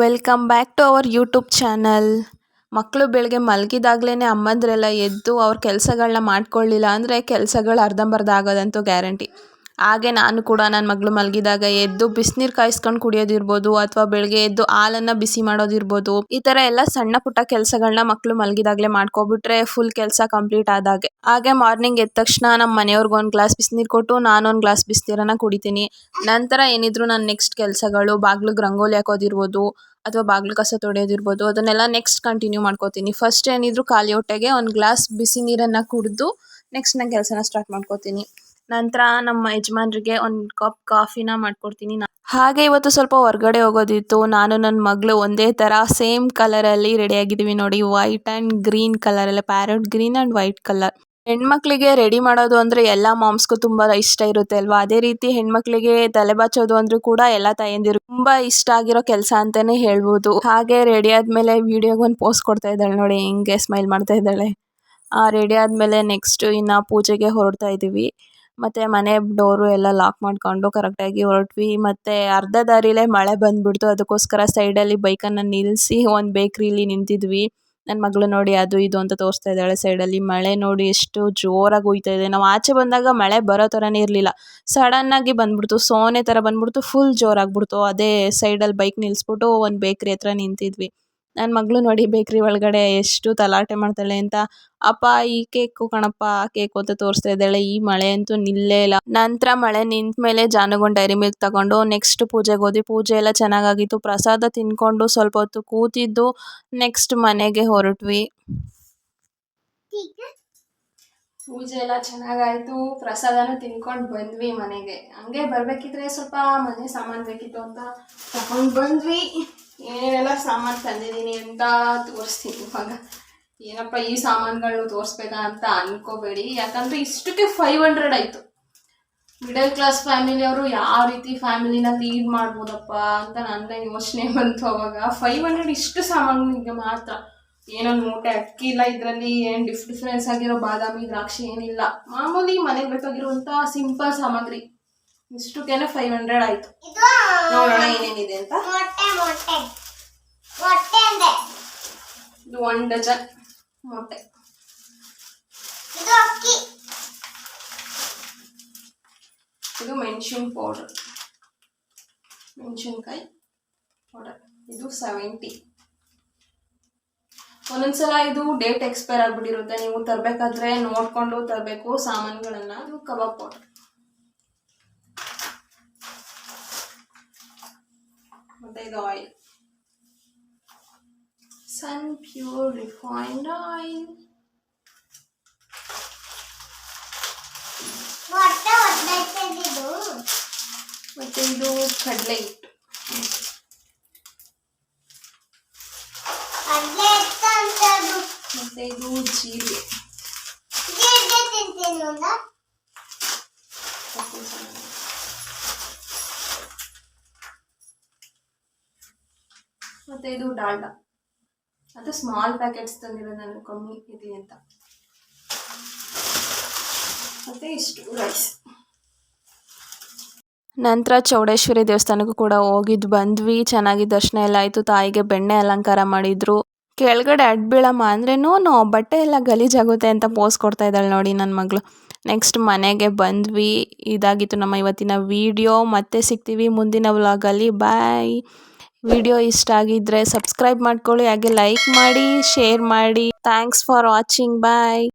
Welcome back to our YouTube channel. ಮಕ್ಕಳು ಬೆಳಗ್ಗೆ ಮಲಗಿದಾಗ್ಲೇ ಅಮ್ಮಂದ್ರೆಲ್ಲ ಎದ್ದು ಅವ್ರ ಕೆಲಸಗಳನ್ನ ಮಾಡ್ಕೊಳ್ಳಿಲ್ಲ ಅಂದರೆ ಕೆಲಸಗಳು ಅರ್ಧಂಬರ್ಧ ಆಗೋದಂತೂ ಗ್ಯಾರಂಟಿ. ಹಾಗೆ ನಾನು ಕೂಡ ನನ್ನ ಮಗಳು ಮಲಗಿದಾಗ ಎದ್ದು ಬಿಸಿನೀರು ಕಾಯಿಸ್ಕೊಂಡು ಕುಡಿಯೋದಿರ್ಬೋದು ಅಥವಾ ಬೆಳಗ್ಗೆ ಎದ್ದು ಹಾಲನ್ನು ಬಿಸಿ ಮಾಡೋದಿರ್ಬೋದು, ಈ ಥರ ಎಲ್ಲ ಸಣ್ಣ ಪುಟ್ಟ ಕೆಲಸಗಳನ್ನ ಮಕ್ಕಳು ಮಲಗಿದಾಗಲೇ ಮಾಡ್ಕೊಬಿಟ್ರೆ ಫುಲ್ ಕೆಲಸ ಕಂಪ್ಲೀಟ್ ಆದಾಗೆ. ಹಾಗೆ ಮಾರ್ನಿಂಗ್ ಎದ್ದ ತಕ್ಷಣ ನಮ್ಮ ಮನೆಯವ್ರಿಗೆ ಒಂದು ಗ್ಲಾಸ್ ಬಿಸಿನೀರು ಕೊಟ್ಟು ನಾನೊಂದು ಗ್ಲಾಸ್ ಬಿಸಿನೀರನ್ನು ಕುಡಿತೀನಿ. ನಂತರ ಏನಿದ್ರು ನನ್ನ ನೆಕ್ಸ್ಟ್ ಕೆಲಸಗಳು ಬಾಗ್ಲಿಗೆ ರಂಗೋಲಿ ಹಾಕೋದಿರ್ಬೋದು ಅಥವಾ ಬಾಗಿಲು ಕಸ ತೊಳೆಯೋದಿರ್ಬೋದು, ಅದನ್ನೆಲ್ಲ ನೆಕ್ಸ್ಟ್ ಕಂಟಿನ್ಯೂ ಮಾಡ್ಕೋತೀನಿ. ಫಸ್ಟ್ ಏನಿದ್ರು ಖಾಲಿ ಹೊಟ್ಟೆಗೆ ಒಂದು ಗ್ಲಾಸ್ ಬಿಸಿ ನೀರನ್ನು ಕುಡಿದು ನೆಕ್ಸ್ಟ್ ನನ್ನ ಕೆಲಸನ ಸ್ಟಾರ್ಟ್ ಮಾಡ್ಕೋತೀನಿ. ನಂತರ ನಮ್ಮ ಯಜಮಾನ್ರಿಗೆ ಒಂದು ಕಪ್ ಕಾಫಿನ ಮಾಡ್ಕೊಡ್ತೀನಿ ಹಾಗೆ ಇವತ್ತು ಸ್ವಲ್ಪ ಹೊರಗಡೆ ಹೋಗೋದಿತ್ತು. ನಾನು ನನ್ನ ಮಗಳು ಒಂದೇ ಥರ ಸೇಮ್ ಕಲರಲ್ಲಿ ರೆಡಿಯಾಗಿದ್ದೀವಿ ನೋಡಿ. White and green ಕಲರಲ್ಲೇ parrot green and white colour ಹೆಣ್ಮಕ್ಳಿಗೆ ರೆಡಿ ಮಾಡೋದು ಅಂದರೆ ಎಲ್ಲ ಮಾಮ್ಸ್ಗೂ ತುಂಬ ಇಷ್ಟ ಇರುತ್ತೆ ಅಲ್ವಾ? ಅದೇ ರೀತಿ ಹೆಣ್ಮಕ್ಳಿಗೆ ತಲೆ ಬಾಚೋದು ಅಂದರೂ ಕೂಡ ಎಲ್ಲ ತಾಯಂದಿರು ತುಂಬ ಇಷ್ಟ ಆಗಿರೋ ಕೆಲಸ ಅಂತಾನೆ ಹೇಳ್ಬೋದು. ಹಾಗೆ ರೆಡಿ ಆದಮೇಲೆ ವೀಡಿಯೋಗೆ ಒಂದು ಪೋಸ್ಟ್ ಕೊಡ್ತಾ ಇದ್ದಾಳೆ ನೋಡಿ, ಹೆಂಗೆ ಸ್ಮೈಲ್ ಮಾಡ್ತಾ ಇದ್ದಾಳೆ. ರೆಡಿ ಆದಮೇಲೆ ನೆಕ್ಸ್ಟ್ ಇನ್ನು ಪೂಜೆಗೆ ಹೊರಡ್ತಾ ಇದ್ದೀವಿ ಮತ್ತು ಮನೆ ಡೋರು ಎಲ್ಲ ಲಾಕ್ ಮಾಡಿಕೊಂಡು ಕರೆಕ್ಟಾಗಿ ಹೊರಟ್ವಿ. ಮತ್ತು ಅರ್ಧ ದಾರಿಲೇ ಮಳೆ ಬಂದ್ಬಿಡ್ತು. ಅದಕ್ಕೋಸ್ಕರ ಸೈಡಲ್ಲಿ ಬೈಕನ್ನು ನಿಲ್ಲಿಸಿ ಒಂದು ಬೇಕ್ರಿಲಿ ನಿಂತಿದ್ವಿ. ನನ್ನ ಮಗಳು ನೋಡಿ ಅದು ಇದು ಅಂತ ತೋರಿಸ್ತಾ ಇದ್ದಾಳೆ ಸೈಡಲ್ಲಿ ಮಳೆ ನೋಡಿ ಎಷ್ಟು ಜೋರಾಗಿ ಹುಯ್ತಾ ಇದೆ. ನಾವು ಆಚೆ ಬಂದಾಗ ಮಳೆ ಬರೋ ಥರನೇ ಇರಲಿಲ್ಲ. ಸಡನ್ನಾಗಿ ಬಂದ್ಬಿಡ್ತು. ಸೋನೆ ಥರ ಬಂದ್ಬಿಡ್ತು. ಫುಲ್ ಜೋರಾಗ್ಬಿಡ್ತು ಅದೇ ಸೈಡಲ್ಲಿ ಬೈಕ್ ನಿಲ್ಲಿಸ್ಬಿಟ್ಟು ಒಂದು ಬೇಕ್ರಿ ಹತ್ರ ನಿಂತಿದ್ವಿ. ನನ್ನ ಮಗಳು ನೋಡಿ, ಬೇಕ್ರಿ ಒಳಗಡೆ ಎಷ್ಟು ತಲಾಟೆ ಮಾಡ್ತಾಳೆ ಅಂತ. ಅಪ್ಪ, ಈ ಕೇಕು ಕಣಪ್ಪ, ಆ ಕೇಕು ಅಂತ ತೋರಿಸ್ತಾ ಇದ್ದಾಳೆ. ಈ ಮಳೆ ಅಂತೂ ನಿಲ್ಲೇ ಇಲ್ಲ. ನಂತರ ಮಳೆ ನಿಂತ ಮೇಲೆ ಜಾನುಗೊಂಡ್ ಡೈರಿ ಮಿಲ್ಕ್ ತಗೊಂಡು ನೆಕ್ಸ್ಟ್ ಪೂಜೆಗೆ ಹೋದ್ವಿ. ಪೂಜೆ ಎಲ್ಲ ಚೆನ್ನಾಗಾಗಿತ್ತು. ಪ್ರಸಾದ ತಿನ್ಕೊಂಡು ಸ್ವಲ್ಪ ಹೊತ್ತು ಕೂತಿದ್ದು ನೆಕ್ಸ್ಟ್ ಮನೆಗೆ ಹೊರಟ್ವಿ. ಪೂಜೆ ಎಲ್ಲ ಚೆನ್ನಾಗಾಯ್ತು. ಪ್ರಸಾದನೂ ತಿನ್ಕೊಂಡು ಬಂದ್ವಿ ಮನೆಗೆ. ಹಂಗೆ ಬರಬೇಕಿದ್ರೆ ಸ್ವಲ್ಪ ಮನೆ ಸಾಮಾನು ಬೇಕಿತ್ತು ಅಂತ ತಗೊಂಡು ಬಂದ್ವಿ. ಏನೇನೆಲ್ಲ ಸಾಮಾನು ತಂದಿದ್ದೀನಿ ಅಂತ ತೋರಿಸ್ತೀನಿ ಇವಾಗ. ಏನಪ್ಪ ಈ ಸಾಮಾನುಗಳು ತೋರಿಸ್ಬೇಕಾ ಅಂತ ಅನ್ಕೋಬೇಡಿ. ಯಾಕಂದರೆ ಇಷ್ಟಕ್ಕೆ ಫೈವ್ ಹಂಡ್ರೆಡ್ ಆಯಿತು. ಮಿಡಲ್ ಕ್ಲಾಸ್ ಫ್ಯಾಮಿಲಿಯವರು ಯಾವ ರೀತಿ ಫ್ಯಾಮಿಲಿನ ಲೀಡ್ ಮಾಡ್ಬೋದಪ್ಪ ಅಂತ ನನ್ನ ಯೋಚನೆ ಬಂತು ಅವಾಗ. ಫೈವ್ ಹಂಡ್ರೆಡ್ ಇಷ್ಟು ನಿಮಗೆ ಮಾತ್ರ. ಏನೋ ಮೂಟೆ ಅಕ್ಕಿ ಇಲ್ಲ, ಇದರಲ್ಲಿ ಏನು ಡಿಫ್ ಡಿಫ್ರೆನ್ಸ್ ಆಗಿರೋ ಬಾದಾಮಿ, ದ್ರಾಕ್ಷಿ ಏನಿಲ್ಲ. ಮಾಮೂಲಿ ಮನೆಗೆ ಬೇಕಾಗಿರುವಂಥ ಸಿಂಪಲ್ ಸಾಮಗ್ರಿ. ಇಷ್ಟಕ್ಕೇನೆ ಫೈವ್ ಹಂಡ್ರೆಡ್ ಆಯ್ತು. ನೋಡೋಣ ಏನೇನಿದೆ ಅಂತ. ಇದು ಒನ್ ಡಜನ್ ಮೊಟ್ಟೆ. ಇದು ಮೆಣಸಿನ ಪೌಡರ್ ಮೆಣಸಿನ್ಕಾಯಿ ಪೌಡರ್ ಇದು ಸೆವೆಂಟಿ ಒಂದೊಂದ್ಸಲ ಇದು ಡೇಟ್ ಎಕ್ಸ್ಪೈರ್ ಆಗ್ಬಿಟ್ಟಿರುತ್ತೆ. ನೀವು ತರಬೇಕಾದ್ರೆ ನೋಡ್ಕೊಂಡು ತರಬೇಕು ಸಾಮಾನುಗಳನ್ನ. ಇದು ಕಬಾಬ್ ಪೌಡರ್ ಮತ್ತೆ ಇದು oil Sun Pure refined oil ಮೊಟ್ಟೆ ಒದ್ದೈತೆ ಇದು ಮತ್ತೆ ಇದು ಕಡಲೆ ಹಿಟ್ಟು ಅಲ್ಲೇ ಎತ್ತ ಅಂತದ್ದು ಮತ್ತೆ ಇದು ಜೀರಿಗೆ ಮತ್ತೆ ಇದು ಡಾಲ್ಡಾ. ಅದು ಸ್ಮಾಲ್ ಪ್ಯಾಕೆಟ್ಸ್ ತಂದಿರೋದು ನಾನು ಕಮ್ಮಿ ಇದೆ ಅಂತ. ಮತ್ತೆ ಇಷ್ಟು ರೈಸ್ ನಂತರ ಚೌಡೇಶ್ವರಿ ದೇವಸ್ಥಾನಕ್ಕೂ ಕೂಡ ಹೋಗಿದ್ದು ಬಂದ್ವಿ. ಚೆನ್ನಾಗಿ ದರ್ಶನ ಎಲ್ಲ ಆಯಿತು. ತಾಯಿಗೆ ಬೆಣ್ಣೆ ಅಲಂಕಾರ ಮಾಡಿದ್ರು. ಕೆಳಗಡೆ ಅಡ್ಬೀಳಮ್ಮ ಅಂದ್ರೇನು ಬಟ್ಟೆ ಎಲ್ಲ ಗಲೀಜಾಗುತ್ತೆ ಅಂತ ಪೋಸ್ ಕೊಡ್ತಾ ಇದ್ದಾಳೆ ನೋಡಿ ನನ್ನ ಮಗಳು. ನೆಕ್ಸ್ಟ್ ಮನೆಗೆ ಬಂದ್ವಿ. ಇದಾಗಿತ್ತು ನಮ್ಮ ಇವತ್ತಿನ ವಿಡಿಯೋ ಮತ್ತೆ ಸಿಗ್ತೀವಿ ಮುಂದಿನ ವ್ಲಾಗಲ್ಲಿ ಬಾಯ್ ವಿಡಿಯೋ ಇಷ್ಟ ಆಗಿದ್ರೆ ಸಬ್ಸ್ಕ್ರೈಬ್ ಮಾಡ್ಕೊಳ್ಳಿ ಹಾಗೆ ಲೈಕ್ ಮಾಡಿ ಶೇರ್ ಮಾಡಿ. Thanks for watching bye